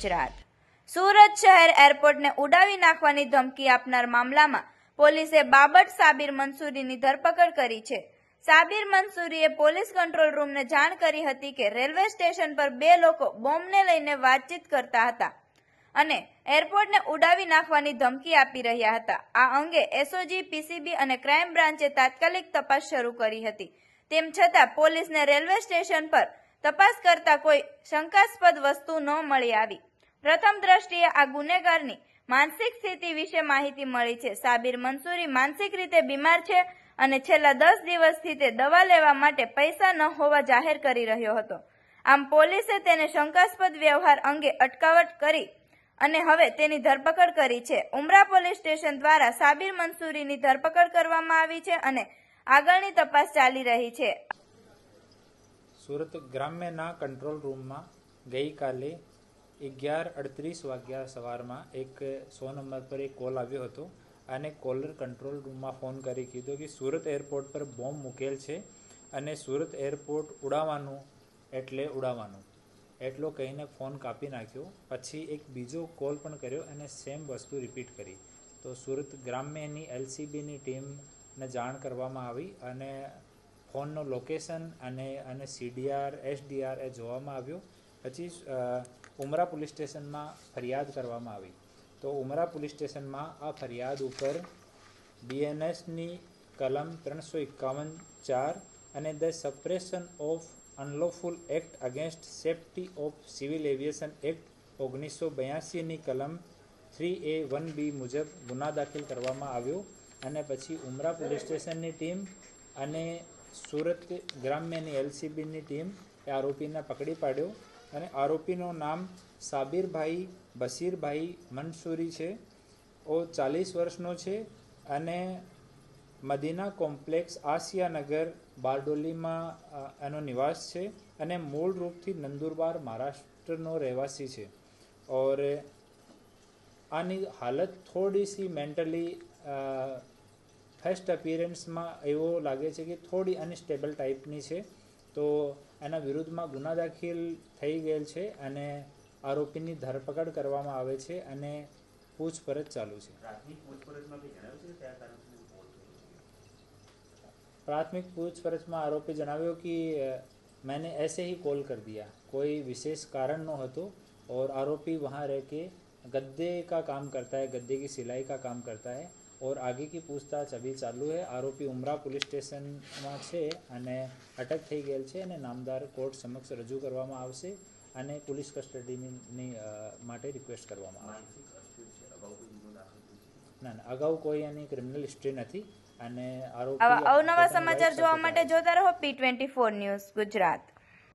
ગુજરાત. સુરત શહેર એરપોર્ટને ઉડાવી નાખવાની ધમકી આપનાર મામલામાં પોલીસે બાબટ સાબિર મંસૂરીની ધરપકડ કરી છે. સાબિર મંસૂરીએ પોલીસ કંટ્રોલ રૂમને જાણ કરી હતી કે રેલવે સ્ટેશન પર બે લોકો બોમ્બને લઈને વાતચીત કરતા હતા અને એરપોર્ટને ઉડાવી નાખવાની ધમકી આપી રહ્યા હતા. આ અંગે એસઓજી, પીસીબી અને ક્રાઇમ બ્રાન્ચે તાત્કાલિક તપાસ શરૂ કરી હતી. તેમ છતાં પોલીસને રેલવે સ્ટેશન પર તપાસ કરતા કોઈ શંકાસ્પદ વસ્તુ ન મળી આવી. પ્રથમ દ્રષ્ટિએ આ ગુનેગારની માનસિક સ્થિતિ વિશે માહિતી મળી છે. સાબિર મંસૂરી માનસિક રીતે બીમાર છે અને છેલ્લા દસ દિવસથી તે દવા લેવા માટે પૈસા ન હોવા જાહેર કરી રહ્યો હતો. આમ પોલીસે તેને શંકાસ્પદ વ્યવહાર અંગે અટકાવટ કરી અને હવે તેની ધરપકડ કરી છે. ઉમરા પોલીસ સ્ટેશન દ્વારા સાબિર મંસૂરીની ધરપકડ કરવામાં આવી છે અને આગળની તપાસ ચાલી રહી છે. સુરત ગ્રામ્યના કંટ્રોલ રૂમમાં ગઈકાલે અગિયાર અડત્રીસ વાગ્યા સવારમાં એક સો નંબર પર એક કોલ આવ્યો હતો અને કોલર કંટ્રોલ રૂમમાં ફોન કરી કીધું કે સુરત એરપોર્ટ પર બોમ્બ મૂકેલ છે અને સુરત એરપોર્ટ ઉડાવવાનું, એટલે ઉડાવવાનું. એટલો કહીને ફોન કાપી નાખ્યો. પછી એક બીજો કોલ પણ કર્યો અને સેમ વસ્તુ રિપીટ કરી. તો સુરત ગ્રામ્યની એલસીબીની ટીમને જાણ કરવામાં આવી અને ફોનનો લોકેશન અને અને સીડીઆર એસડીઆર એ જોવામાં આવ્યો. પછી ઉમરા પોલીસ સ્ટેશનમાં ફરિયાદ કરવામાં આવી. તો ઉમરા પોલીસ સ્ટેશનમાં આ ફરિયાદ ઉપર બીએનએસની કલમ ત્રણસો એકાવન ચાર અને the suppression of unlawful act against safety of civil aviation act ઓગણીસો બ્યાસીની કલમ થ્રી એ વન બી મુજબ ગુના દાખલ કરવામાં આવ્યો અને પછી ઉમરા પોલીસ સ્ટેશનની ટીમ અને સુરત ગ્રામ્યની એલસીબીની ટીમ એ આરોપીને પકડી પાડ્યો અને આરોપીનું નામ સાબિરભાઈ બશીરભાઈ મંસૂરી છે. ઓ ચાલીસ વર્ષનો છે અને મદીના કોમ્પ્લેક્સ આસિયાનગર, બારડોલીમાં એનો નિવાસ છે અને મૂળ રૂપથી નંદુરબાર મહારાષ્ટ્રનો રહેવાસી છે. ઓર આની હાલત થોડી સી મેન્ટલી ફર્સ્ટ અપિયરન્સમાં એવો લાગે છે કે થોડી અનસ્ટેબલ ટાઈપની છે. તો એના વિરુદ્ધમાં ગુના દાખલ થઈ ગયેલ છે અને આરોપીની ધરપકડ કરવામાં આવે છે અને પૂછપરછ ચાલુ છે પ્રાથમિક પૂછપરછમાં બી જણાવ્યું છે કે કયા કારણથી કોલ प्राथमिक पूछपरछ में आरोपी जनाव्यो कि अ, मैंने ऐसे ही कॉल कर दिया कोई विशेष कारण न हो तो और आरोपी वहाँ रह के गद्दे का काम करता है गद्दे की सिलाई का काम करता है ઓર આગેકી પૂછતાછ અભી ચાલુ છે આરોપી ઉમરા પોલીસ સ્ટેશનમાં છે અને અટક થઈ ગયેલ છે અને નામદાર કોર્ટ સમક્ષ રજૂ કરવામાં આવશે અને પોલીસ કસ્ટડીની માટે રિક્વેસ્ટ કરવામાં આવશે. ના ના અગાઉ કોઈ એની ક્રિમિનલ હિસ્ટ્રી નથી અને આરોપી અવનવા સમાચાર જોવા માટે જોતા રહો. P twenty four news Gujarat.